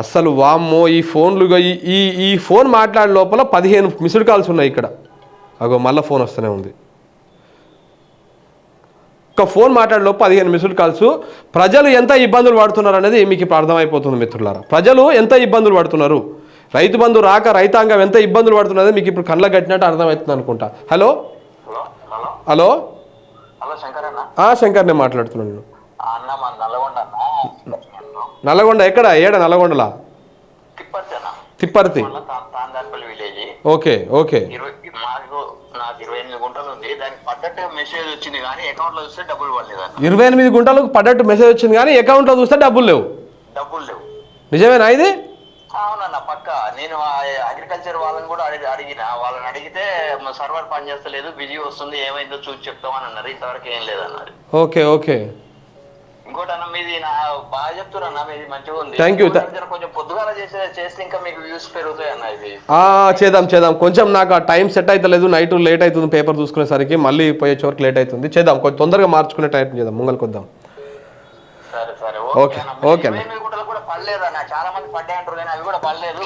అస్సలు వామ్మో ఈ ఫోన్లు ఈ ఈ ఈ ఫోన్ మాట్లాడే లోపల పదిహేను మిస్డ్ కాల్స్ ఉన్నాయి ఇక్కడ. అగో మళ్ళీ ఫోన్ వస్తూనే ఉంది. ఒక ఫోన్ మాట్లాడే పదిహేను మిస్డ్ కాల్స్. ప్రజలు ఎంత ఇబ్బందులు పడుతున్నారు అనేది మీకు ఇప్పుడు అర్థమైపోతుంది మిత్రులారా. ప్రజలు ఎంత ఇబ్బందులు పడుతున్నారు? రైతు బంధు రాక రైతాంగం ఎంత ఇబ్బందులు పడుతున్నది మీకు ఇప్పుడు కళ్ళ కట్టినట్టు అర్థమవుతుంది అనుకుంటా. హలో? హలో శంకర్ నేను. మాట్లాడుతున్నాను నల్లగొండ ఎక్కడ? ఏడ నల్లగొండలా? తిప్పర్తి. Okay okay. ఇరవై ఎనిమిది గుంటలు ఉంది. దానికి పడ్డట్టు మెసేజ్ వచ్చింది కానీ అకౌంట్లో చూస్తే డబ్బులు గుంటలకు లేవు. డబ్బులు లేవు. నిజమేనా ఇది? అవునన్న పక్క. నేను అగ్రికల్చర్ వాళ్ళని కూడా అడిగి అడిగిన. వాళ్ళని అడిగితే సర్వర్ పని చేస్తలేదు బిజీ వస్తుంది ఏమైందో చూసి చెప్తామని అన్నారు. ఇంతవరకు ఏం లేదన్నారు. Okay okay. ఇంకోటి మీది బాగా చెప్తున్నా మీది మంచిగా ఉంది. Thank you. కొంచెం పొద్దుగాల చేసే చేస్తే ఇంకా మీకు వ్యూస్ పెరుగుతాయి అన్న ఇది. ఆ, చేద్దాం చేద్దాం. కొంచెం నాకు ఆ టైం సెట్ అవుతలేదు నైట్ లేట్ అవుతుంది పేపర్ చూసుకునేసరికి మళ్ళీ పోయే చోరకు లేట్ అవుతుంది. చేద్దాం కొంచెం తొందరగా మార్చుకునే టైం చేద్దాం ముంగల్కి వద్దాం. సరే సరే ఓకే, ఓకే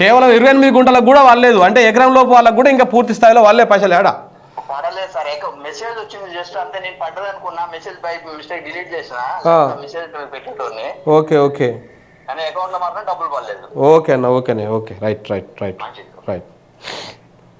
కేవలం ఇరవై ఎనిమిది గుంటలకు కూడా వాళ్ళలేదు అంటే ఎకరం లోపు వాళ్ళకు కూడా ఇంకా పూర్తి స్థాయిలో వాళ్ళే పైసలు ఏడా పడలేదు సార్. మెసేజ్ వచ్చింది జస్ట్ అంతే నేను పడ్డది అనుకున్నా. మెసేజ్ బై మిస్టేక్ డిలీట్ చేసిన. మెసేజ్ పెట్టేటోని ఓకే ఓకే. కానీ అకౌంట్లో మాత్రం డబ్బులు పడలేదు. ఓకే అన్న ఓకేనే okay. Right right right. Right.